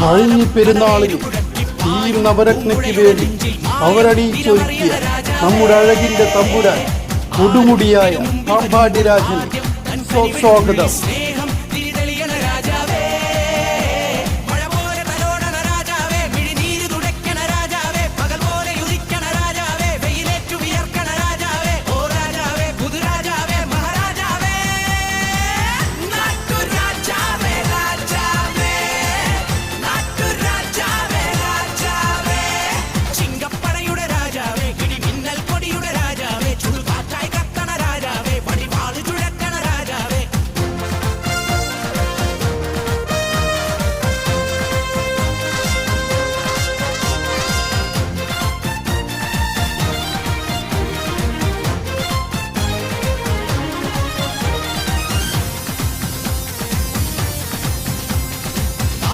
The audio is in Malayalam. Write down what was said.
കഴിഞ്ഞ പെരുന്നാളിലും ഈ നവരത്നയ്ക്ക് വേണ്ടി അവരടിയിച്ചൊരുക്കിയ നമ്മുടെ അഴകിന്റെ തമ്പുരാൻ കൊടുമുടിയായ പാമ്പാടിരാജന് സ്വ- സ്വാഗതം.